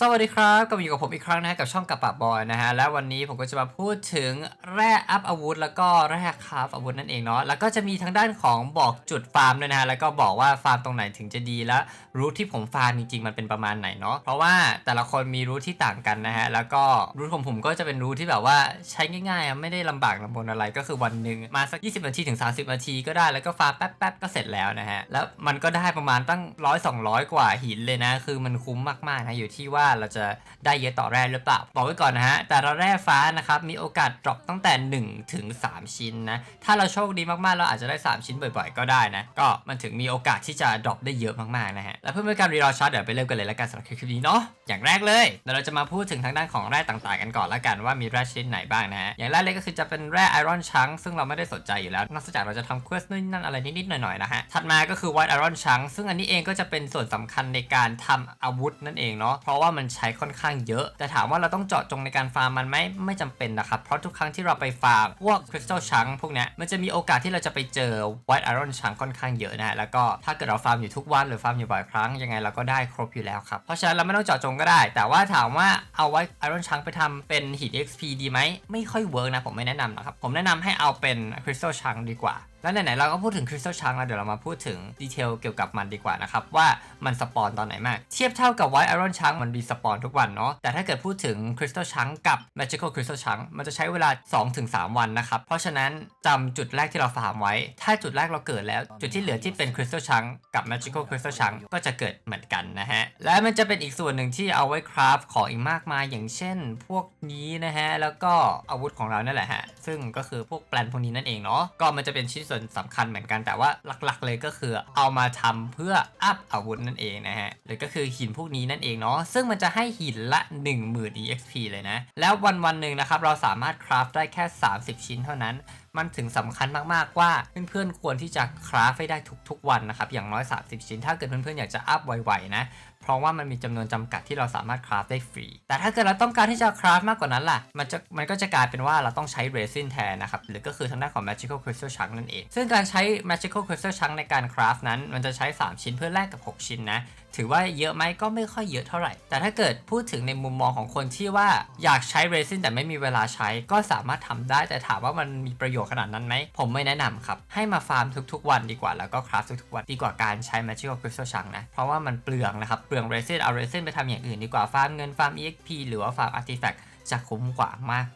สวัสดีครับกลับมาอยู่กับผมอีกครั้งนะฮะกับช่องกับปะบอยนะฮะและวันนี้ผมก็จะมาพูดถึงแร่อัพอาวุธ แล้วก็แร่คราฟอาวุธนั่นเองเนาะแล้วก็จะมีทางด้านของบอกจุดฟาร์มด้วยนะฮะแล้วก็บอกว่าฟาร์มตรงไหนถึงจะดีและรูทที่ผมฟาร์มจริงๆมันเป็นประมาณไหนเนาะเพราะว่าแต่ละคนมีรูทที่ต่างกันนะฮะแล้วก็รูทของผมก็จะเป็นรูทที่แบบว่าใช้ง่ายๆไม่ได้ลำบากลำบนอะไรก็คือวันหนึ่งมาสัก 20 นาทีถึง 30 นาทีก็ได้แล้วก็ฟาร์มแป๊บๆก็เสร็จแล้วนะฮะแล้วมันก็ได้ประมาณตั้งร้อยสองร้อยกว่าหินเลยนะคือมันคุ้มมากๆนะอยู่ที่ว่าเราจะได้เยอะต่อแร่หรือเปล่า บอกไว้ก่อนนะฮะ แต่ละแร่ฟ้านะครับ มีโอกาสดรอปตั้งแต่ 1 ถึง 3 ชิ้นนะ ถ้าเราโชคดีมากๆ เราอาจจะได้ 3 ชิ้นบ่อยๆ ก็ได้นะ ก็มันถึงมีโอกาสที่จะดรอปได้เยอะมากๆนะฮะ และเพื่อไม่ให้การรีรอชาร์จเดี๋ยวไปเริ่มกันเลยแล้วกันสำหรับคลิปนี้เนาะ อย่างแรกเลยเดี๋ยวเราจะมาพูดถึงทางด้านของแร่ต่างๆ กันก่อนละกันว่ามีแร่ชนิดไหนบ้างนะฮะ อย่างแรกเลยก็คือจะเป็นแร่ไอรอนชังซึ่งเราไม่ได้สนใจอยู่แล้ว นอกจากเราจะทำเควสนู่นนั่นอะไรนิดๆหน่อยๆนะฮะ ถัดมาก็คือ White Iron Chunk ซึ่งอันนี้เองก็จะเป็นส่วนสำคัญในการทำอาวุธนั่นเองเนาะ เพราะว่ามันใช้ค่อนข้างเยอะ แต่ถามว่าเราต้องเจาะจงในการฟาร์มมันไหมไม่จำเป็นนะครับ เพราะทุกครั้งที่เราไปฟาร์มพวก Crystal Chunk พวกนี้มันจะมีโอกาสที่เราจะไปเจอ White Iron Chunk ค่อนข้างเยอะนะฮะแล้วก็ถ้าเกิดเราฟาร์มอยู่ทุกวันหรือฟาร์มอยู่บ่อยครั้งยังไงเราก็ได้ครบอยู่แล้วครับเพราะฉะนั้นเราไม่ต้องเจาะจงก็ได้ แต่ว่าถามว่าเอาไว้ Iron Chunk ไปทำเป็นหิน XP ดีไหมไม่ค่อยเวิร์กนะผมไม่แนะนำนะครับผมแนะนำให้เอาเป็น Crystal Chunk ดีกว่า แล้วไหนๆเราก็พูดถึงคริสตัลชังแล้วเดี๋ยวเรามาพูดถึงดีเทลเกี่ยวกับมันดีกว่านะครับ ว่ามันสปอนตอนไหนมาก เทียบเท่ากับไวท์ไอรอนชังมันมีสปอนทุกวันเนาะแต่ถ้าเกิดพูดถึงคริสตัลชังกับ Magical Crystal Chunk มันจะใช้เวลา 2-3 วันนะครับ เพราะฉะนั้นจำจุดแรกที่เราฟาร์มไว้ ถ้าจุดแรกเราเกิดแล้ว จุดที่เหลือที่เป็น Crystal Chunk กับ Magical Crystal Chunk ก็จะเกิดเหมือนกันนะฮะและมันจะเป็นอีกส่วนหนึ่งที่เอาไว้คราฟของอีกมากมายอย่างเช่น พวกนี้นะฮะแล้วก็อาวุธของเรานั่นแหละฮะซึ่งก็คือพวกแปลนพวกนี้นั่นเองเนาะก็มันจะเป็นชิ้นส่วนสำคัญเหมือนกันแต่ว่าหลักๆ เลยก็คือเอามาทำเพื่ออัพอาวุธนั่นเองนะฮะหรือก็คือหินพวกนี้นั่นเองเนาะซึ่งมันจะให้หินละ 10,000 exp เลยนะ แล้ววันวันๆหนึ่งนะครับเราสามารถคราฟได้แค่ 30 ชิ้นเท่านั้นมันถึงสำคัญมากๆว่าเพื่อนๆควรที่จะคราฟให้ได้ทุกๆวันนะครับอย่างน้อย 30 ชิ้น ถ้าเกิดเพื่อนๆอยากจะอัพไวๆนะ เพราะว่ามันมีจำนวนจำกัดที่เราสามารถคราฟได้ฟรี แต่ถ้าเกิดเราต้องการที่จะคราฟมากกว่านั้นล่ะ มันจะมันก็จะกลายเป็นว่าเราต้องใช้เรซินแทนนะครับ หรือก็คือทางด้านของ Magical Crystal Chunk นั่นเอง ซึ่งการใช้ Magical Crystal Chunk ในการคราฟนั้น มันจะใช้ 3 ชิ้นเพื่อแลกกับ 6 ชิ้นนะ ถือว่าเยอะไหมก็ไม่ค่อยเยอะเท่าไหร่ แต่ถ้าเกิดพูดถึงในมุมมองของคนที่ว่าอยากใช้เรซินแต่ไม่มีเวลาใช้ก็สามารถทำได้ แต่ถามว่ามันมีประโยชน์ขนาดนั้นไหม ผมไม่แนะนำครับ ให้มาฟาร์มทุกๆ วันดีกว่า แล้วก็คราฟทุกๆ วันดีกว่าการใช้ Magical Crystal Chunk นะ เพราะว่ามันเปลืองนะครับ เปลืองเรซินเอาเรซินไปทำอย่างอื่นดีกว่า ฟาร์มเงิน ฟาร์ม EXP หรือว่าฟาร์ม Artifact จะคุ้มกว่า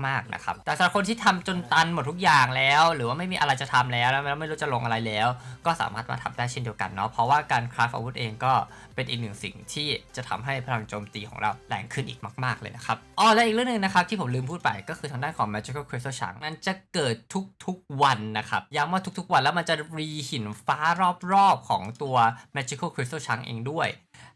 มากๆนะครับ แต่สำหรับคนที่ทำจนตันหมดทุกอย่างแล้ว หรือว่าไม่มีอะไรจะทำแล้วแล้วไม่รู้จะลงอะไรแล้ว ก็สามารถมาทำได้เช่นเดียวกันเนาะ เพราะว่าการคราฟอาวุธเองก็เป็นอีกหนึ่งสิ่งที่จะทำให้พลังโจมตีของเราแรงขึ้นอีกมาก ๆเลยนะครับ อ๋อ และอีกเรื่องหนึ่งนะครับที่ผมลืมพูดไปก็คือทางด้านของ Magical Crystal Chunk มันจะเกิดทุกๆวันนะครับ ย้ำว่าทุกๆวันแล้วมันจะรีหินฟ้ารอบๆของตัว Magical Crystal Chunk เองด้วย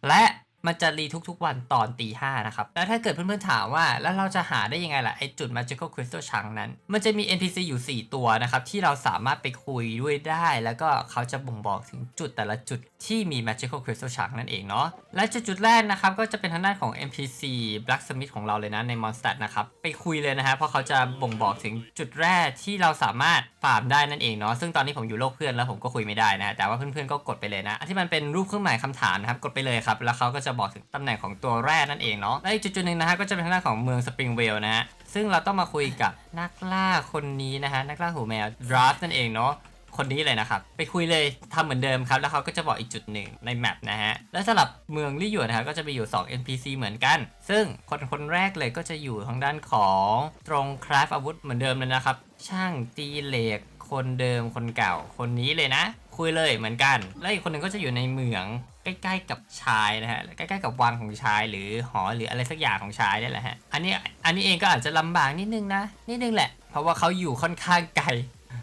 และ มันจะรีทุกๆวันตอนตีห้านะครับ แล้วถ้าเกิดเพื่อนๆถามว่า แล้วเราจะหาได้ยังไงล่ะ ไอจุด Magical Crystal Chunk นั้น มันจะมี NPC อยู่ 4 ตัวนะครับ ที่เราสามารถไปคุยด้วยได้ แล้วก็เขาจะบ่งบอกถึงจุดแต่ละจุดที่มี Magical Crystal Chunk นั่นเองเนาะ และจุดจุดแรกนะครับ ก็จะเป็นทางด้านของ NPC Blacksmith ของเราเลยนะใน Mondstadt นะครับ ไปคุยเลยนะฮะ เพราะเขาจะบ่งบอกถึงจุดแรกที่เราสามารถฟาร์มได้นั่นเองเนาะ ซึ่งตอนนี้ผมอยู่โลกเพื่อนแล้วผมก็คุยไม่ได้นะ แต่ว่าเพื่อนๆก็กดไปเลยนะ ที่มันเป็นรูปเครื่องหมายคำถามนะครับ กดไปเลยครับ แล้วเขาก็จะะบอกถึงตำแหน่งของตัวแร่นั่นเองเนาะและอีกจุดๆหนึ่งนะฮะก็จะเป็นทางด้านของเมืองสปริงเวลนะฮะซึ่งเราต้องมาคุยกับนักล่าคนนี้นะฮะนักล่าหูแมวดราฟนั่นเองเนาะคนนี้เลยนะครับ ไปคุยเลยทำเหมือนเดิมครับ แล้วเขาก็จะบอกอีกจุดหนึ่งในแมปนะฮะ และสำหรับเมืองลี่หยวนนะครับก็จะมีอยู่ 2 NPC เหมือนกัน ซึ่งคนคนแรกเลยก็จะอยู่ทางด้านของตรงคราฟอาวุธเหมือนเดิมเลยนะครับ ช่างตีเหล็ก คนเดิมคนเก่า คนนี้เลยนะ คุยเลยเหมือนกัน และอีกคนหนึ่งก็จะอยู่ในเมือง ใกล้ๆกับชายนะฮะใกล้ๆกับวังของชายหรือหอหรืออะไรสักอย่างของชายนี่แหละฮะอันนี้อันนี้เองก็อาจจะลำบากนิดนึงนะนิดนึงแหละ เพราะว่าเขาอยู่ค่อนข้างไกล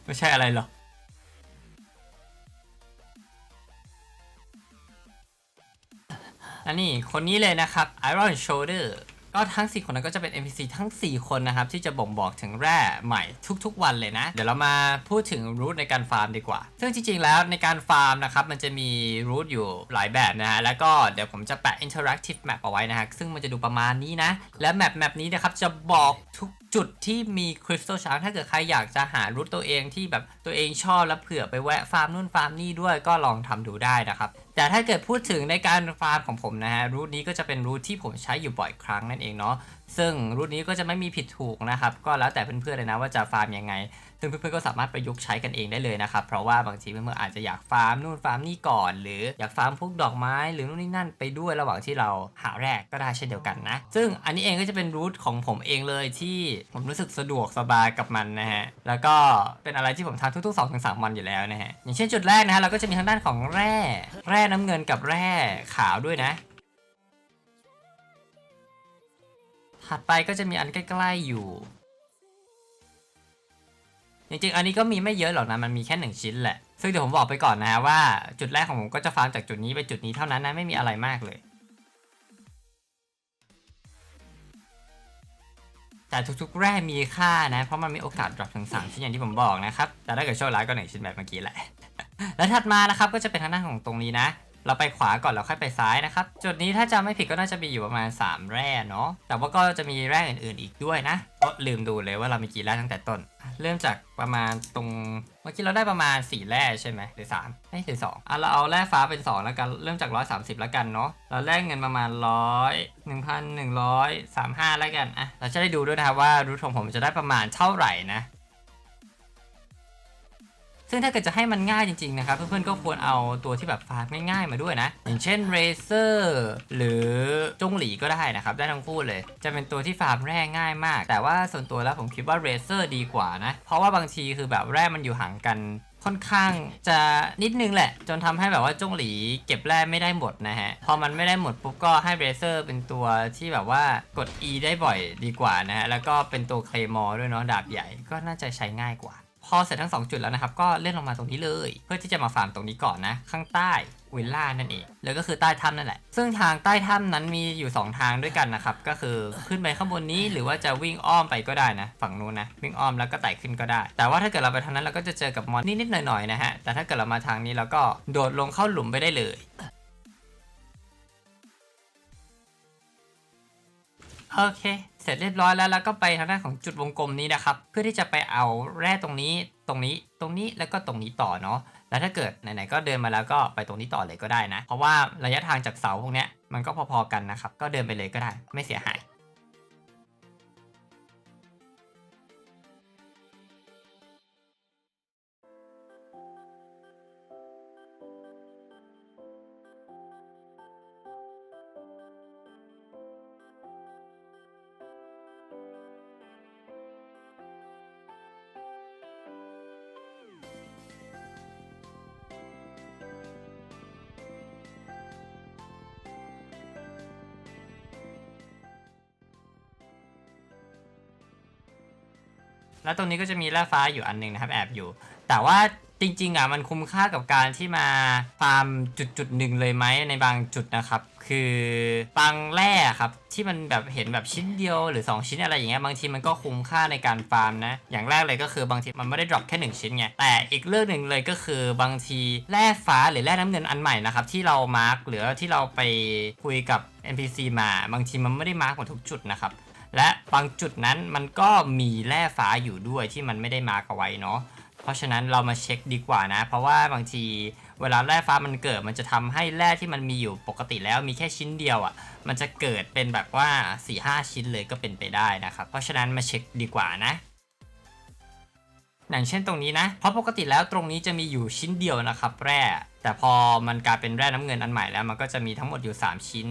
ไม่ใช่อะไรหรอกอันนี้คนนี้เลยนะครับ Iron Shoulder ก็ทั้ง 4 คนนั้นก็จะเป็น NPC ทั้ง 4 คนนะครับ ที่จะบ่งบอกถึงแร่ใหม่ทุกๆวันเลยนะ เดี๋ยวเรามาพูดถึงรูทในการฟาร์มดีกว่า ซึ่งจริงๆแล้วในการฟาร์มนะครับ มันจะมีรูทอยู่หลายแบบนะฮะ แล้วก็เดี๋ยวผมจะแปะ interactive map เอาไว้นะฮะ ซึ่งมันจะดูประมาณนี้นะ และแมปแมปนี้นะครับจะบอกทุกจุดที่มีคริสตัลช้าร์ถ้าเกิดใครอยากจะหารูทตัวเองที่แบบตัวเองชอบแล้วเผื่อไปแวะฟาร์มนู่นฟาร์มนี่ด้วยก็ลองทำดูได้นะครับ แต่ถ้าเกิดพูดถึงในการฟาร์มของผมนะฮะรูทนี้ก็จะเป็นรูทที่ผมใช้อยู่บ่อยครั้งนั่นเองเนาะซึ่งรูทนี้ก็จะไม่มีผิดถูกนะครับก็แล้วแต่เพื่อนๆเลยนะว่าจะฟาร์มยังไง ซึ่งเพื่อนๆก็สามารถประยุกต์ใช้กันเองได้เลยนะครับ เพราะว่าบางทีเพื่อนๆอาจจะอยากฟาร์มนู่นฟาร์มนี่ก่อน หรืออยากฟาร์มพวกดอกไม้หรือนู่นนี่นั่นไปด้วยระหว่างที่เราหาแรกก็ได้เช่นเดียวกันนะ ซึ่งอันนี้เองก็จะเป็นรูทของผมเองเลยที่ผมรู้สึกสะดวกสบายกับมันนะฮะ แล้วก็เป็นอะไรที่ผมทำทุกๆ2อถึงสวันอยู่แล้วนะฮะ อย่างเช่นจุดแรกนะฮะเราก็จะมีทางด้านของแร่ แร่น้ำเงินกับแร่ขาวด้วยนะถัดไปก็จะมีอันใกล้ ๆ อยู่ จริงๆ อันนี้ก็มีไม่เยอะหรอกนะ มันมีแค่หนึ่งชิ้นแหละ ซึ่งเดี๋ยวผมบอกไปก่อนนะว่าจุดแรกของผมก็จะฟาร์มจากจุดนี้ไปจุดนี้เท่านั้นนะไม่มีอะไรมากเลย แต่ทุกๆ แร่มีค่านะ เพราะมันมีโอกาสดรอปถึง3ชิ้นอย่างที่ผมบอกนะครับ แต่ถ้าเกิดโชคร้ายก็หนึ่งชิ้นแบบเมื่อกี้แหละ และถัดมานะครับก็จะเป็นทางด้านของตรงนี้นะ เราไปขวาก่อนแล้วค่อยไปซ้ายนะครับ จุดนี้ถ้าจำไม่ผิดก็น่าจะมีอยู่ประมาณ 3 แร่เนาะแต่ว่าก็จะมีแร่อื่นๆอีกด้วยนะก็ลืมดูเลยว่าเรามีกี่แร่ตั้งแต่ต้น เริ่มจากประมาณตรงเมื่อกี้เราได้ประมาณ 4 แร่ใช่ไหมหรือ3ไม่หรือ2อะเราเอาแร่ฟ้าเป็น 2 แล้วกันเริ่มจาก 130 แล้วกันเนาะเราแลกเงินประมาณ 100 1,135 แล้วกันอะเราจะได้ดูด้วยนะครับว่ารูทของผมจะได้ประมาณเท่าไหร่นะ ซึ่งถ้าเกิดจะให้มันง่ายจริงๆนะครับเพื่อนๆก็ควรเอาตัวที่แบบฟาร์มง่ายๆมาด้วยนะ อย่างเช่นเรเซอร์หรือจงหลีก็ได้นะครับได้ทั้งคู่เลย จะเป็นตัวที่ฟาร์มแร่ง่ายมาก แต่ว่าส่วนตัวแล้วผมคิดว่าเรเซอร์ดีกว่านะเพราะว่าบางทีคือแบบแร่มันอยู่ห่างกันค่อนข้างจะนิดนึงแหละ จนทำให้แบบว่าจงหลีเก็บแร่ไม่ได้หมดนะฮะ พอมันไม่ได้หมดปุ๊บก็ให้เรเซอร์เป็นตัวที่แบบว่ากด E ได้บ่อยดีกว่านะฮะ แล้วก็เป็นตัวเคลมอร์ด้วยเนาะดาบใหญ่ก็น่าจะใช้ง่ายกว่า พอเสร็จทั้ง 2 จุดแล้วนะครับ ก็เลื่อนลงมาตรงนี้เลย เพื่อที่จะมาฟาร์มตรงนี้ก่อนนะ ข้างใต้วิลล่านั่นเอง แล้วก็คือใต้ถ้ำนั่นแหละ ซึ่งทางใต้ถ้ำนั้นมีอยู่ 2 ทางด้วยกันนะครับ ก็คือขึ้นไปข้างบนนี้หรือว่าจะวิ่งอ้อมไปก็ได้นะ ฝั่งนู้นนะ วิ่งอ้อมแล้วก็ไต่ขึ้นก็ได้ แต่ว่าถ้าเกิดเราไปทางนั้นเราก็จะเจอกับมอนนิดๆหน่อยๆนะฮะ แต่ถ้าเกิดเรามาทางนี้เราก็โดดลงเข้าหลุมไปได้เลย โอเค เสร็จเรียบร้อยแล้วแล้วก็ไปทางด้านของจุดวงกลมนี้นะครับ เพื่อที่จะไปเอาแร่ตรงนี้ ตรงนี้ ตรงนี้ แล้วก็ตรงนี้ต่อเนาะ แล้วถ้าเกิดไหนๆก็เดินมาแล้วก็ไปตรงนี้ต่อเลยก็ได้นะ เพราะว่าระยะทางจากเสาพวกนี้มันก็พอๆกันนะครับ ก็เดินไปเลยก็ได้ ไม่เสียหาย แล้วตรงนี้ก็จะมีแร่ฟ้าอยู่อันหนึงนะครับแอบอยู่ แต่ว่าจริงๆอะมันคุ้มค่ากับการที่มาฟาร์มจุดจุดหนึ่งเลยไหมในบางจุดนะครับ คือบางแร่ครับที่มันแบบเห็นแบบชิ้นเดียวหรือ 2 ชิ้นอะไรอย่างเงี้ยบางทีมันก็คุ้มค่าในการฟาร์มนะ อย่างแรกเลยก็คือบางทีมันไม่ได้ดรอปแค่ 1 ชิ้นไงแต่อีกเรื่องหนึ่งเลยก็คือบางทีแร่ฟ้าหรือแร่น้ำเงินอันใหม่นะครับที่เรามาร์กหรือที่เราไปคุยกับ NPC มาบางทีมันไม่ได้มาร์กหมดทุกจุดนะครับ และบางจุดนั้นมันก็มีแร่ฟ้าอยู่ด้วยที่มันไม่ได้มากเอาไว้เนาะเพราะฉะนั้นเรามาเช็คดีกว่านะ เพราะว่าบางทีเวลาแร่ฟ้ามันเกิดมันจะทำให้แร่ที่มันมีอยู่ปกติแล้วมีแค่ชิ้นเดียวอะ่ะ มันจะเกิดเป็นแบบว่า4ี่ห้าชิ้นเลยก็เป็นไปได้นะครับ เพราะฉะนั้นมาเช็คดีกว่านะอย่างเช่นตรงนี้นะ เพราะปกติแล้วตรงนี้จะมีอยู่ชิ้นเดียวนะครับแร่ แต่พอมันกลายเป็นแร่น้ำเงินอันใหม่แล้วมันก็จะมีทั้งหมดอยู่ 3 ชิ้น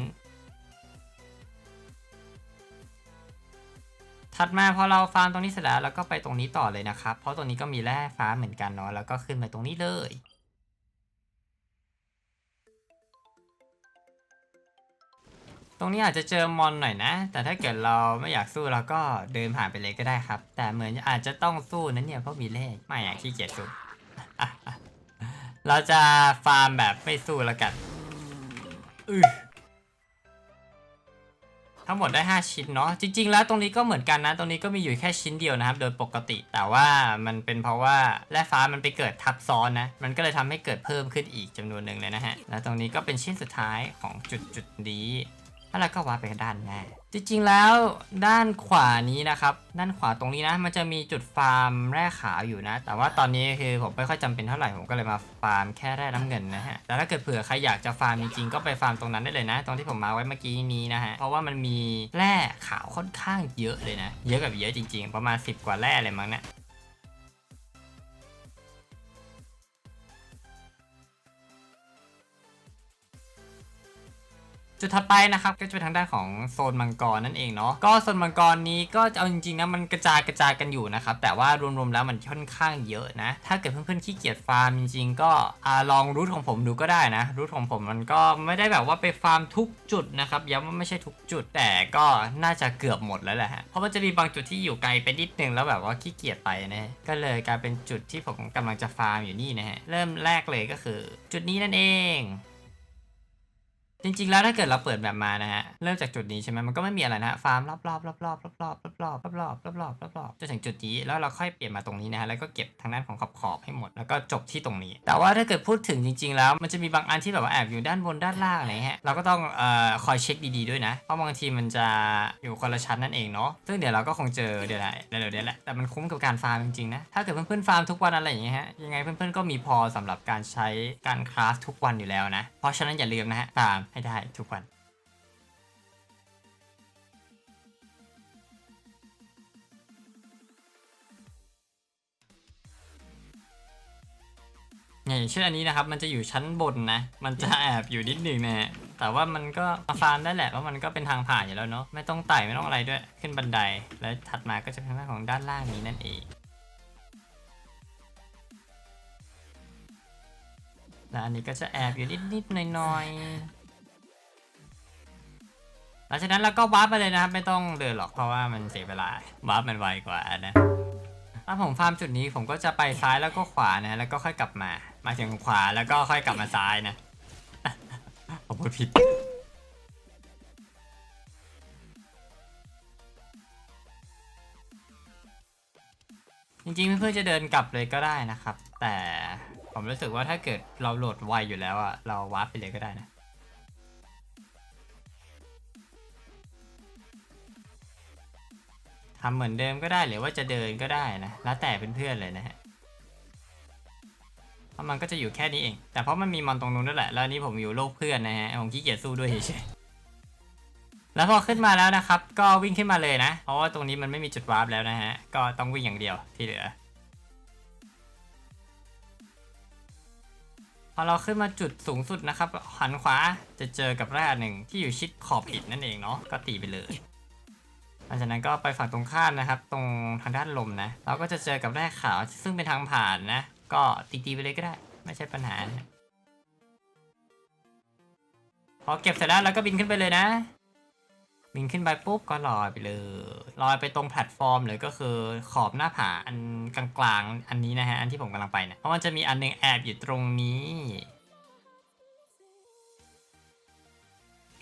ถัดมาพอเราฟาร์มตรงนี้เสร็จแล้วเราก็ไปตรงนี้ต่อเลยนะครับ เพราะตรงนี้ก็มีแร่ฟ้าเหมือนกันเนาะแล้วก็ขึ้นมาตรงนี้เลยตรงนี้อาจจะเจอมอนหน่อยนะ แต่ถ้าเกิดเราไม่อยากสู้เราก็เดินผ่านไปเลยก็ได้ครับ แต่เหมือนอาจจะต้องสู้นั้นเนี่ยเพราะมีเลขไม่อยากขี้เกียจสู้ เราจะฟาร์มแบบไม่สู้แล้วกันอือ ทั้งหมดได้ 5 ชิ้นเนาะจริง ๆ แล้วตรงนี้ก็เหมือนกันนะ ตรงนี้ก็มีอยู่แค่ชิ้นเดียวนะครับ โดยปกติ แต่ว่ามันเป็นเพราะว่าแร่ฟ้ามันไปเกิดทับซ้อนนะ มันก็เลยทำให้เกิดเพิ่มขึ้นอีกจำนวนหนึ่งเลยนะฮะ แล้วตรงนี้ก็เป็นชิ้นสุดท้ายของจุดจุดนี้ แล้วก็วาร์ปไปด้านหน้าจริงๆแล้วด้านขวานี้นะครับ ด้านขวาตรงนี้นะ มันจะมีจุดฟาร์มแร่ขาวอยู่นะ แต่ว่าตอนนี้คือผมไม่ค่อยจำเป็นเท่าไหร่ผมก็เลยมาฟาร์มแค่แร่น้ำเงินนะฮะแต่ถ้าเกิดเผื่อใครอยากจะฟาร์มจริงๆก็ไปฟาร์มตรงนั้นได้เลยนะ ตรงที่ผมมาไว้เมื่อกี้นี้นะฮะเพราะว่ามันมีแร่ขาวค่อนข้างเยอะเลยนะ เยอะแบบเยอะจริง ๆ ประมาณ 10 กว่าแร่เลยมั้งเนี่ย จุดถัดไปนะครับก็จะเป็นทางด้านของโซนมังกรนั่นเองเนาะก็โซนมังกรนี้ก็เอาจริงๆนะมันกระจายกระจายกันอยู่นะครับแต่ว่ารวมๆแล้วมันค่อนข้างเยอะนะ ถ้าเกิดเพื่อนๆขี้เกียจฟาร์มจริงๆก็ลองรูทของผมดูก็ได้นะรูทของผมมันก็ไม่ได้แบบว่าไปฟาร์มทุกจุดนะครับย้ำว่าไม่ใช่ทุกจุด แต่ก็น่าจะเกือบหมดแล้วแหละฮะเพราะมันจะมีบางจุดที่อยู่ไกลไปนิดนึงแล้วแบบว่าขี้เกียจไปนะก็เลยกลายเป็นจุดที่ผมกำลังจะฟาร์มอยู่นี่นะฮะเริ่มแรกเลยก็คือ จุดนี้นั่นเอง จริงๆ แล้วถ้าเกิดเราเปิดแบบมานะฮะ เริ่มจากจุดนี้ใช่ไหมมันก็ไม่มีอะไรนะฮะฟาร์มรอบๆรอบๆรอบๆรอบๆรอบๆรอบๆรอบๆรอบๆรอบๆจนถึงจุดนี้แล้วเราค่อยเปลี่ยนมาตรงนี้นะฮะแล้วก็เก็บทางด้านของขอบขอบๆให้หมดแล้วก็จบที่ตรงนี้ แต่ว่าถ้าเกิดพูดถึงจริง ๆ แล้วมันจะมีบางอันที่แบบว่าแอบอยู่ด้านบนด้านล่างอะไรเงี้ยเราก็ต้องเอ่อคอยเช็คดีๆด้วยนะเพราะบางทีมันจะอยู่คนละชั้นนั่นเองเนาะซึ่งเดี๋ยวเราก็คงเจอเดี๋ยวแหละเดี๋ยวเดี๋ยวแหละแต่มันคุ้มกับการฟาร์มจริงๆนะถ้าเกิดเพื่อนๆฟาร์มทุกวันอะไรอย่างเงี้ยฮะยังไงเพื่อนๆก็มีพอสำหรับการใช้การคราฟทุกวันอยู่แล้วนะเพราะฉะนั้นอย่าลืมนะฮะฟาร์มให้ได้ทุกวันอย่างเช่นอันนี้นะครับ มันจะอยู่ชั้นบนนะ มันจะแอบอยู่นิดหนึ่งนะฮะแต่ว่ามันก็มาฟาร์มได้แหละเพราะมันก็เป็นทางผ่านอยู่แล้วเนาะ ไม่ต้องไต่ไม่ต้องอะไรด้วย ขึ้นบันได แล้วถัดมาก็จะเป็นทางด้าของด้านล่างนี้นั่นเอง แล้วอันนี้ก็จะแอบอยู่นิดๆหน่อยๆ หลังจากนั้นเราก็วาร์ปไปเลยนะครับ ไม่ต้องเดินหรอกเพราะว่ามันเสียเวลาวาร์ปมันไวกว่านะถ้าผมฟาร์มจุดนี้ผมก็จะไปซ้ายแล้วก็ขวานะ แล้วก็ค่อยกลับมา มาถึงขวาแล้วก็ค่อยกลับมาซ้ายนะผมพูดผิดจริงๆเพื่อนๆจะเดินกลับเลยก็ได้นะครับ แต่ผมรู้สึกว่าถ้าเกิดเราโหลดไวอยู่แล้วอะเราวาร์ปไปเลยก็ได้นะ ทำเหมือนเดิมก็ได้หรือว่าจะเดินก็ได้นะ แล้วแต่เพื่อนๆเลยนะฮะเพราะมันก็จะอยู่แค่นี้เอง แต่เพราะมันมีมอนตรงนู้นด้วยแหละ แล้วนี้ผมอยู่โลกเพื่อนนะฮะ ผมขี้เกียจสู้ด้วยเฉยๆแล้วพอขึ้นมาแล้วนะครับ ก็วิ่งขึ้นมาเลยนะ เพราะว่าตรงนี้มันไม่มีจุดวาร์ปแล้วนะฮะ ก็ต้องวิ่งอย่างเดียวที่เหลือ พอเราขึ้นมาจุดสูงสุดนะครับ หันขวาจะเจอกับแร่หนึ่งที่อยู่ชิดขอบหินนั่นเองเนาะ ก็ตีไปเลย หลังจากนั้นก็ไปฝั่งตรงข้ามนะครับ ตรงทางด้านลมนะ เราก็จะเจอกับแร่ขาวซึ่งเป็นทางผ่านนะ ก็ตีๆไปเลยก็ได้ ไม่ใช่ปัญหานะพอเก็บเสร็จแล้วเราก็บินขึ้นไปเลยนะ บินขึ้นไปปุ๊บก็ลอยไปเลยลอยไปตรงแพลตฟอร์มเลยก็คือขอบหน้าผาอันกลางๆ อันนี้นะฮะอันที่ผมกำลังไปนะเพราะมันจะมีอันหนึงแอบอยู่ตรงนี้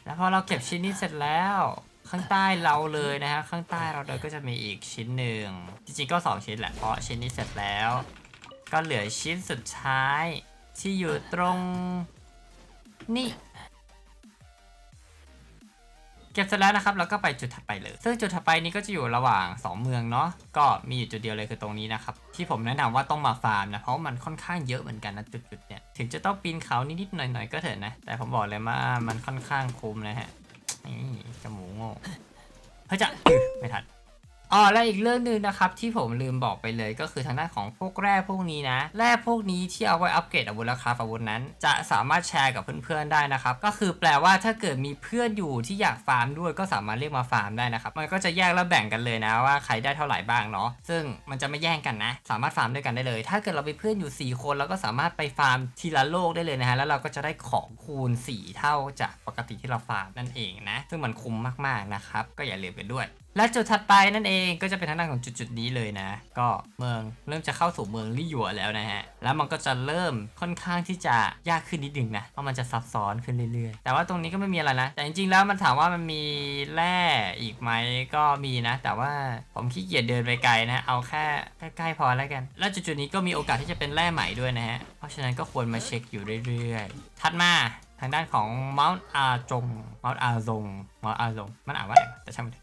แล้วพอเราเก็บชิ้นนี้เสร็จแล้ว ข้างใต้เราเลยนะฮะข้างใต้เราเลยก็จะมีอีกชิ้นหนึ่งจริงๆก็2ชิ้นแหละเพราะชิ้นนี้เสร็จแล้ว ก็เหลือชิ้นสุดท้ายที่อยู่ตรงนี่เก็บเสร็จแล้วนะครับแล้วก็ไปจุดถัดไปเลย ซึ่งจุดถัดไปนี้ก็จะอยู่ระหว่าง 2 เมืองเนาะก็มีอยู่จุดเดียวเลยคือตรงนี้นะครับ ที่ผมแนะนำว่าต้องมาฟาร์มนะ เพราะมันค่อนข้างเยอะเหมือนกันนะจุดๆเนี่ยถึงจะต้องปีนเขานิดๆหน่อยๆก็เถอะนะ แต่ผมบอกเลยว่ามันค่อนข้างคุ้มนะฮะ นี่จมูกโง่เฮ้ยจะไม่ทัน อ๋อและอีกเรื่องหนึ่งนะครับที่ผมลืมบอกไปเลยก็คือทางด้านของพวกแร่พวกนี้นะแร่พวกนี้ที่เอาไว้อัปเกรดอาวุธและคาฟอาวุธนั้น จะสามารถแชร์กับเพื่อนๆได้นะครับก็คือแปลว่าถ้าเกิดมีเพื่อนอยู่ที่อยากฟาร์มด้วยก็สามารถเรียกมาฟาร์มได้นะครับมันก็จะแยกแล้วแบ่งกันเลยนะว่าใครได้เท่าไหร่บ้างเนาะซึ่งมันจะไม่แย่งกันนะ สามารถฟาร์มด้วยกันได้เลย ถ้าเกิดเราไปเพื่อนอยู่ 4 คนเราก็สามารถไปฟาร์มทีละโลกได้เลยนะฮะแล้วเราก็จะได้ของคูณ 4 เท่าจากปกติที่เราฟาร์มนั่นเองนะซึ่งมันคุ้มมากๆนะครับก็อย่าลืมไปด้วย และจุดถัดไปนั่นเองก็จะเป็นทางด้านของจุดๆนี้เลยนะ ก็เมืองเริ่มจะเข้าสู่เมืองลี่หยัวแล้วนะฮะ แล้วมันก็จะเริ่มค่อนข้างที่จะยากขึ้นนิดนึงนะ เพราะมันจะซับซ้อนขึ้นเรื่อยๆ แต่ว่าตรงนี้ก็ไม่มีอะไรนะ แต่จริงๆแล้วมันถามว่ามันมีแร่อีกไหมก็มีนะ แต่ว่าผมขี้เกียจเดินไปไกลนะ เอาแค่ใกล้ๆพอแล้วกัน แล้วจุดๆนี้ก็มีโอกาสที่จะเป็นแร่ใหม่ด้วยนะฮะ เพราะฉะนั้นก็ควรมาเช็คอยู่เรื่อยๆ ถัดมาทางด้านของ Mount อาจง Mount อาซง Mount อาซงมันอ่านว่าอะไรแต่ช่างมัน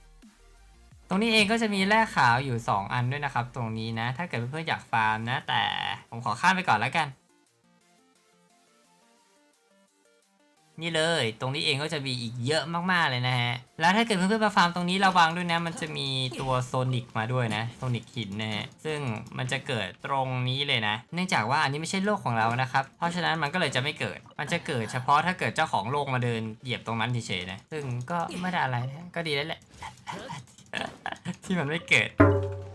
ตรงนี้เองก็จะมีแร่ขาวอยู่ 2 อันด้วยนะครับ ตรงนี้นะ ถ้าเกิดเพื่อนๆอยากฟาร์มนะ แต่ผมขอข้ามไปก่อนแล้วกัน นี่เลย ตรงนี้เองก็จะมีอีกเยอะมากๆเลยนะฮะ แล้วถ้าเกิดเพื่อนๆมาฟาร์มตรงนี้ระวังด้วยนะ มันจะมีตัวโซนิกมาด้วยนะ โซนิกหินนะฮะ ซึ่งมันจะเกิดตรงนี้เลยนะ เนื่องจากว่าอันนี้ไม่ใช่โลกของเรานะครับ เพราะฉะนั้นมันก็เลยจะไม่เกิด มันจะเกิดเฉพาะถ้าเกิดเจ้าของโลกมาเดินเหยียบตรงนั้นเฉยๆนะ ซึ่งก็ไม่ได้อะไรนะก็ดีแล้วแหละ ที่มันไม่เกิด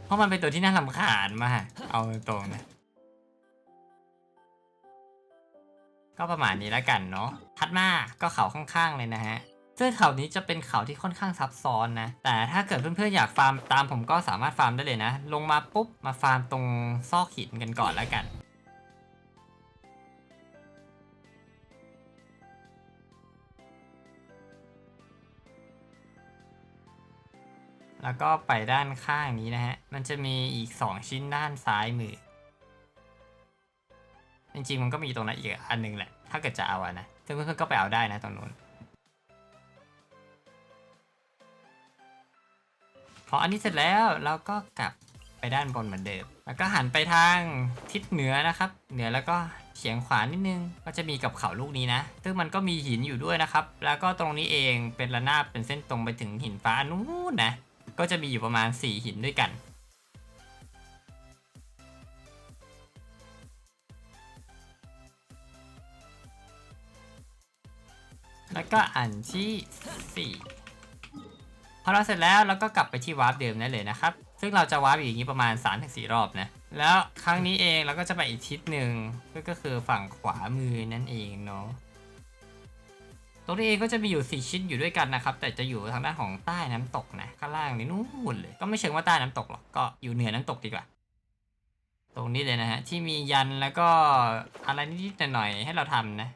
เพราะมันเป็นตัวที่น่ารำคาญมาก เอาตรงนะก็ประมาณนี้แล้วกันเนาะถัดมาก็เขาข้างๆเลยนะฮะซึ่งเขานี้จะเป็นเขาที่ค่อนข้างซับซ้อนนะ แต่ถ้าเกิดเพื่อนๆอยากฟาร์มตามผมก็สามารถฟาร์มได้เลยนะ ลงมาปุ๊บมาฟาร์มตรงซอกหินกันก่อนแล้วกัน แล้วก็ไปด้านข้างนี้นะฮะ มันจะมีอีก 2 ชิ้นด้านซ้ายมือ จริงๆมันก็มีตรงนั้นอีกอันหนึงแหละ ถ้าเกิดจะเอาอะนะ ซึ่งเพื่อนๆก็ไปเอาได้นะตรงนู้น พออันนี้เสร็จแล้วเราก็กลับไปด้านบนเหมือนเดิม แล้วก็หันไปทางทิศเหนือนะครับ เหนือแล้วก็เฉียงขวานิดนึง ก็จะมีกับเขาลูกนี้นะ ซึ่งมันก็มีหินอยู่ด้วยนะครับ แล้วก็ตรงนี้เองเป็นระนาบเป็นเส้นตรงไปถึงหินฟ้านู้นนะ ก็จะมีอยู่ประมาณ 4 หินด้วยกัน แล้วก็อันที่4พอเราเสร็จแล้วเราก็กลับไปที่วาร์ปเดิมได้เลยนะครับ ซึ่งเราจะวาร์ปอย่างนี้ประมาณ 3-4 รอบนะ แล้วครั้งนี้เองเราก็จะไปอีกทิศหนึ่งก็คือฝั่งขวามือนั่นเองเนาะ ตรงนี้เองก็จะมีอยู่ 4 ชิ้นอยู่ด้วยกันนะครับ แต่จะอยู่ทางด้านของใต้น้ำตกนะ ข้างล่างนี่นู่นเลย ก็ไม่เชิงว่าใต้น้ำตกหรอก ก็อยู่เหนือน้ำตกดีกว่า ตรงนี้เลยนะฮะ ที่มียันแล้วก็อะไรนิดๆหน่อยๆให้เราทำนะ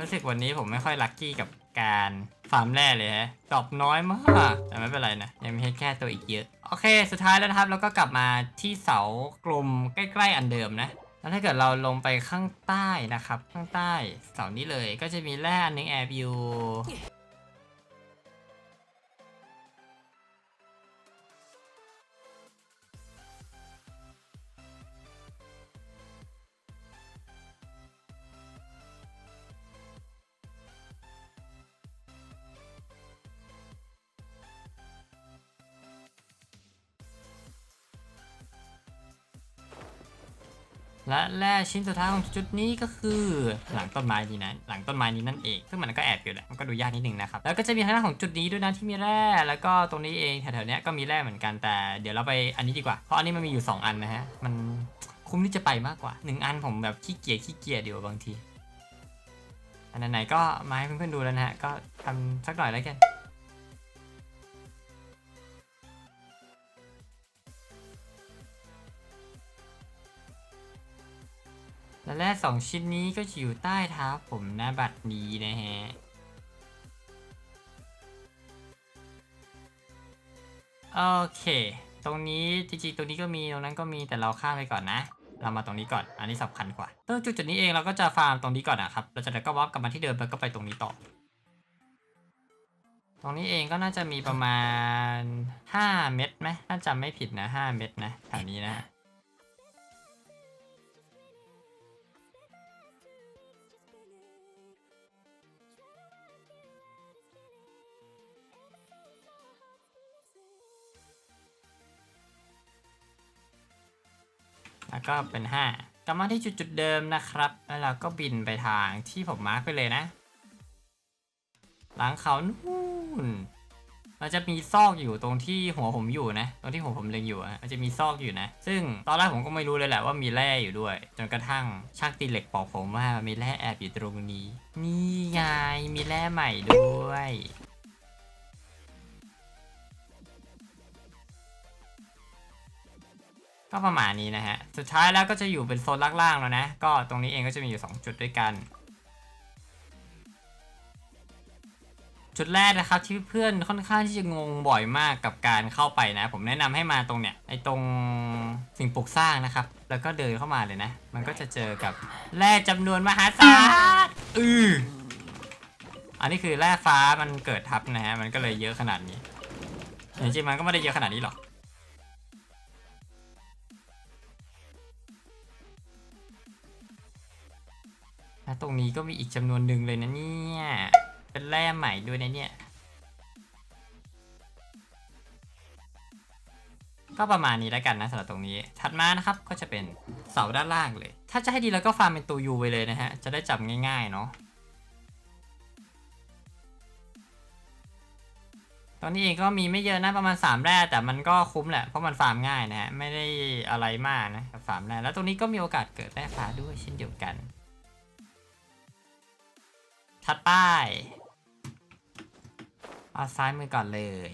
รู้สึกวันนี้ผมไม่ค่อยลัคกี้กับการฟาร์มแร่เลยฮะดรอปน้อยมาก แต่ไม่เป็นไรนะ ยังมีให้แค่ตัวอีกเยอะ โอเค สุดท้ายแล้วนะครับเราก็กลับมาที่เสากลมใกล้ ๆ อันเดิมนะ แล้วถ้าเกิดเราลงไปข้างใต้นะครับ ข้างใต้เสานี้เลยก็จะมีแร่อันหนึงแอบอยู่ และแร่ชิ้นสุดท้ายของจุดนี้ก็คือ หลังต้นไม้นี้นะหลังต้นไม้นี้นั่นเอง ซึ่งมันก็แอบอยู่แหละมันก็ดูยากนิดนึงนะครับแล้วก็จะมีทางด้านของจุดนี้ด้วยนะที่มีแร่แล้วก็ตรงนี้เองแถวๆนี้ก็มีแร่เหมือนกันแต่เดี๋ยวเราไปอันนี้ดีกว่าเพราะอันนี้มันมีอยู่ 2 อันนะฮะมันคุ้มที่จะไปมากกว่า 1 อันผมแบบขี้เกียจขี้เกียจอยู่บางทีอันไหนก็มาให้เพื่อนๆดูแล้วนะฮะก็ทำสักหน่อยแล้วกัน สองชิ้นนี้ก็จะอยู่ใต้เท้าผมหน้าบัตรนี้นะฮะโอเค ตรงนี้จริงๆ ตรงนี้ก็มีตรงนั้นก็มีแต่เราข้ามไปก่อนนะ เรามาตรงนี้ก่อน อันนี้สำคัญกว่าตรงจุดจุดนี้เองเราก็จะฟาร์มตรงนี้ก่อนนะครับเราจะแล้วก็วอล์กกลับมาที่เดิมแล้วก็ไปตรงนี้ต่อ ตรงนี้เองก็น่าจะมีประมาณ 5 เม็ดไหมถ้าจำไม่ผิดนะ 5 เม็ดนะแถวนี้นะ แล้วก็เป็น 5 กลับมาที่จุดจุดๆเดิมนะครับ แล้วเราก็บินไปทางที่ผมมาร์กไปเลยนะ หลังเขานู่นมันจะมีซอกอยู่ตรงที่หัวผมอยู่นะ ตรงที่หัวผมเล็งอยู่มันจะมีซอกอยู่นะ ซึ่งตอนแรกผมก็ไม่รู้เลยแหละว่ามีแร่อยู่ด้วย จนกระทั่งช่างตีเหล็กบอกผมว่ามีแร่แอบอยู่ตรงนี้ นี่ไงมีแร่ใหม่ด้วย ก็ประมาณนี้นะฮะ สุดท้ายแล้วก็จะอยู่เป็นโซนล่างๆแล้วนะ ก็ตรงนี้เองก็จะมีอยู่ 2 จุดด้วยกัน จุดแรกนะครับที่เพื่อนค่อนข้างที่จะงงบ่อยมากกับการเข้าไปนะ ผมแนะนำให้มาตรงเนี้ยไอตรงสิ่งปลูกสร้างนะครับ แล้วก็เดินเข้ามาเลยนะ มันก็จะเจอกับแร่จำนวนมหาศาลอืออันนี้คือแร่ฟ้ามันเกิดทับนะฮะ มันก็เลยเยอะขนาดนี้จริงๆมันก็ไม่ได้เยอะขนาดนี้หรอก และตรงนี้ก็มีอีกจำนวนหนึ่งเลยนะเนี่ย เป็นแร่ใหม่ด้วยนะเนี่ย ก็ประมาณนี้แล้วกันนะสำหรับตรงนี้ ถัดมานะครับก็จะเป็นเสาด้านล่างเลย ถ้าจะให้ดีแล้วก็ฟาร์มเป็นตัวยูไปเลยนะฮะ จะได้จับง่ายๆเนาะตอนนี้เองก็มีไม่เยอะนะประมาณ 3 แร่แต่มันก็คุ้มแหละเพราะมันฟาร์มง่ายนะฮะไม่ได้อะไรมากนะฟาร์มแร่แล้วตรงนี้ก็มีโอกาสเกิดแร่ฟ้าด้วยเช่นเดียวกัน ถัดไป เอาซ้ายมือก่อนเลย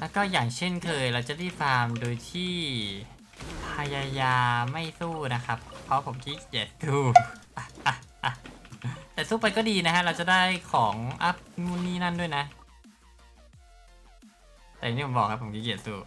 แล้วก็อย่างเช่นเคยเราจะรีฟาร์มโดยที่พยายามไม่สู้นะครับ เพราะผมขี้เกียจสู้แต่สู้ไปก็ดีนะฮะ เราจะได้ของอัพนู่นนี่นั่นด้วยนะ แต่นี่ผมบอกครับผมขี้เกียจสู้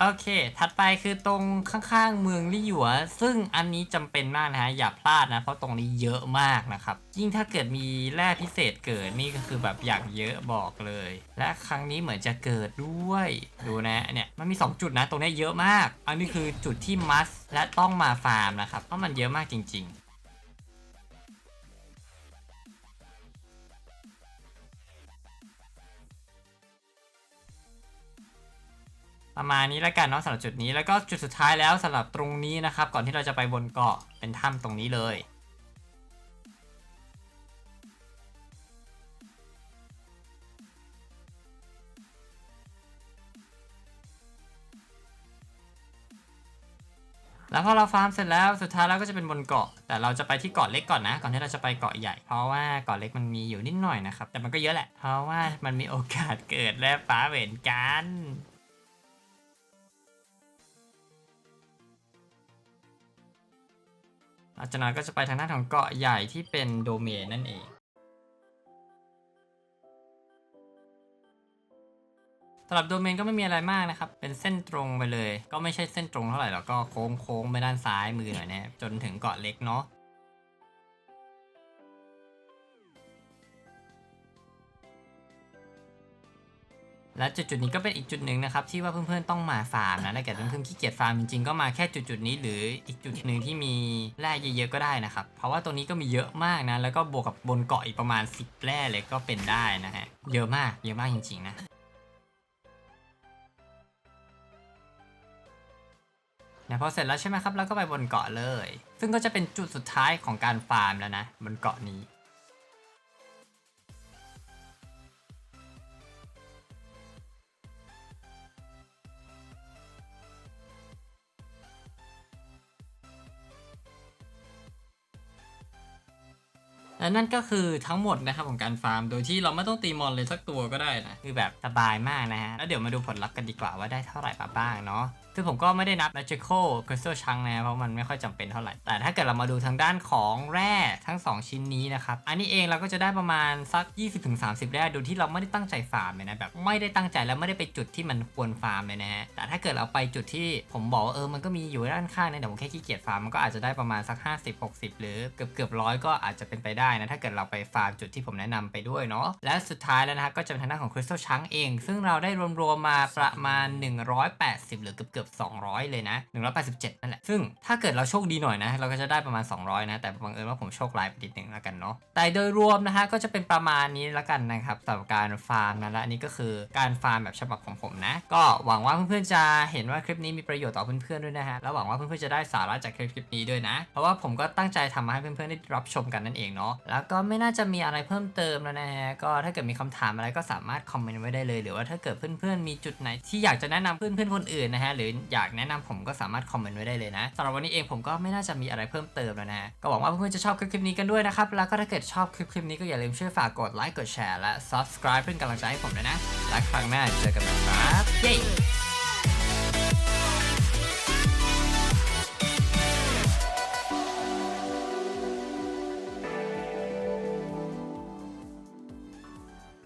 โอเค ถัดไปคือตรงข้างๆเมืองลี่หยัว ซึ่งอันนี้จำเป็นมากนะฮะ อย่าพลาดนะ เพราะตรงนี้เยอะมากนะครับ ยิ่งถ้าเกิดมีแร่พิเศษเกิดนี่ก็คือแบบอย่างเยอะบอกเลย และครั้งนี้เหมือนจะเกิดด้วย ดูนะ เนี่ย มันมี 2 จุดนะ ตรงนี้เยอะมาก อันนี้คือจุดที่มัสและต้องมาฟาร์มนะครับ เพราะมันเยอะมากจริง ๆ ประมาณนี้แล้วกันเนาะสำหรับจุดนี้แล้วก็จุดสุดท้ายแล้วสำหรับตรงนี้นะครับ ก่อนที่เราจะไปบนเกาะเป็นถ้ำตรงนี้เลยแล้วพอเราฟาร์มเสร็จแล้วสุดท้ายเราก็จะเป็นบนเกาะ แต่เราจะไปที่เกาะเล็กก่อนนะ ก่อนที่เราจะไปเกาะใหญ่ เพราะว่าเกาะเล็กมันมีอยู่นิดหน่อยนะครับ แต่มันก็เยอะแหละ เพราะว่ามันมีโอกาสเกิดและฟ้าเหมือนกัน หลังจากนั้นก็จะไปทางด้านของเกาะใหญ่ที่เป็นโดเมนนั่นเอง สำหรับโดเมนก็ไม่มีอะไรมากนะครับ เป็นเส้นตรงไปเลย ก็ไม่ใช่เส้นตรงเท่าไหร่หรอก ก็โค้งโค้งไปด้านซ้ายมือหน่อยนะจนถึงเกาะเล็กเนาะ และจุดจุดๆนี้ก็เป็นอีกจุดหนึ่งนะครับที่ว่าเพื่อนๆต้องมาฟาร์มนะถ้าเกิดเพื่อนๆขี้เกียจฟาร์มจริงๆก็มาแค่จุดจุดๆนี้ หรืออีกจุดหนึ่งที่มีแร่เยอะๆก็ได้นะครับเพราะว่าตัวนี้ก็มีเยอะมากนะแล้วก็บวกกับบนเกาะอีกประมาณ 10 แร่เลยก็เป็นได้นะฮะเยอะมากเยอะมากจริงๆนะนี่ยพอเสร็จแล้วใช่ไหมครับ แล้วก็ไปบนเกาะเลย ซึ่งก็จะเป็นจุดสุดท้ายของการฟาร์มแล้วนะ บนเกาะนี้ และนั่นก็คือทั้งหมดนะครับของการฟาร์ม โดยที่เราไม่ต้องตีมอนเลยสักตัวก็ได้นะคือแบบสบายมากนะฮะแล้วเดี๋ยวมาดูผลลัพธ์กันดีกว่าว่าได้เท่าไหร่มาบ้างเนาะคือผมก็ไม่ได้นับ Magical Crystal Chunk นะเพราะมันไม่ค่อยจำเป็นเท่าไหร่ แต่ถ้าเกิดเรามาดูทางด้านของแร่ทั้ง 2 ชิ้นนี้นะครับ อันนี้เองเราก็จะได้ประมาณสัก 20-30 แร่โดยที่เราไม่ได้ตั้งใจฟาร์มเลยนะแบบไม่ได้ตั้งใจแล้วไม่ได้ไปจุดที่มันควรฟาร์มเลยนะฮะแต่ถ้าเกิดเราไปจุดที่ผมบอกเออมันก็มีอยู่ด้านข้างเนี่ยแต่ผมแค่ขี้เกียจฟาร์มมันก็อาจจะได้ประมาณสัก 50-60 หรือเกือบเกือบร้อยก็อาจจะเป็นไปได้นะถ้าเกิดเราไปฟาร์มจุดที่ผมแนะนำไปด้วยเนาะและสุดท้ายแล้วนะฮะก็จะเป็นทางด้านของคริสตัลชังเอง ซึ่งเราได้รวมๆมาประมาณ 180 หรือเกือบๆ200 เลยนะ 187 นั่นแหละ ซึ่งถ้าเกิดเราโชคดีหน่อยนะ เราก็จะได้ประมาณ 200 นะ แต่บังเอิญว่าผมโชคร้ายไปนิดนึงแล้วกันเนาะแต่โดยรวมนะฮะก็จะเป็นประมาณนี้แล้วกันนะครับสำหรับการฟาร์มนะและอันนี้ก็คือการฟาร์มแบบฉบับของผมนะ ก็หวังว่าเพื่อนๆจะเห็นว่าคลิปนี้มีประโยชน์ต่อเพื่อนๆด้วยนะฮะแล้วหวังว่าเพื่อนๆจะได้สาระจากคลิปนี้ด้วยนะ เพราะว่าผมก็ตั้งใจทำมาให้เพื่อนๆได้รับชมกันนั่นเองเนาะแล้วก็ไม่น่าจะมีอะไรเพิ่มเติมแล้วนะฮะก็ถ้าเกิดมีคำถามอะไรก็สามารถคอมเมนต์ไว้ได้เลย หรือว่าถ้าเกิดเพื่อนๆมีจุดไหน ที่อยากจะแนะนำเพื่อนๆคนอื่นนะฮะหรืออยากแนะนำผมก็สามารถคอมเมนต์ไว้ได้เลยนะสำหรับวันนี้เองผมก็ไม่น่าจะมีอะไรเพิ่มเติมแล้วนะก็หวังว่าเพื่อนๆจะชอบคลิปนี้กันด้วยนะครับแล้วก็ถ้าเกิดชอบคลิปนี้ก็อย่าลืมช่วยฝากกดไลค์กดแชร์และ subscribe เพื่อนกำลังใจให้ผมด้วยนะและครั้งหน้าเจอกันใหม่ครับเย้